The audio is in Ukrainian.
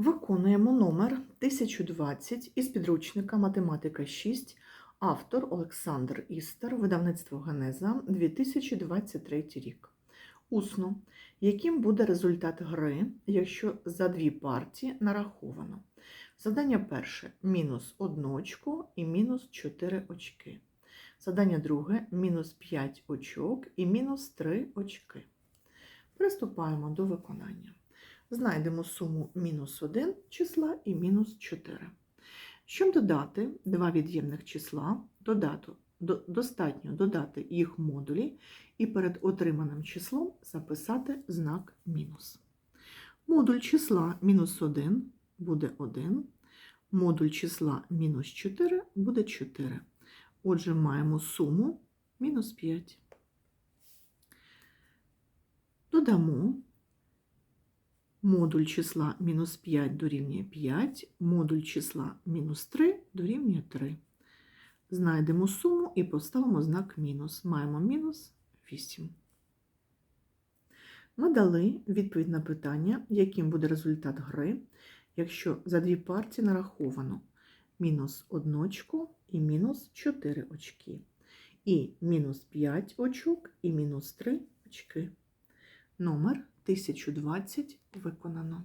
Виконуємо номер 1020 із підручника Математика 6, автор Олександр Істер, видавництво Генеза, 2023 рік. Усно. Яким буде результат гри, якщо за дві партії нараховано? Задання перше мінус 1 очко і мінус 4 очки. Задання друге мінус 5 очок і мінус 3 очки. Приступаємо до виконання. Знайдемо суму мінус 1 числа і мінус 4. Щоб додати два від'ємних числа, додату, до, достатньо додати їх модулі і перед отриманим числом записати знак мінус. Модуль числа мінус 1 буде 1, модуль числа мінус 4 буде 4. Отже, маємо суму мінус 5. Додамо модуль числа мінус 5 дорівнює 5, модуль числа мінус 3 дорівнює 3. Знайдемо суму і поставимо знак мінус. Маємо мінус 8. Ми дали відповідь на питання, яким буде результат гри, якщо за дві партії нараховано мінус 1 очко і мінус 4 очки, і мінус 5 очок і мінус 3 очки. Номер 1020 виконано.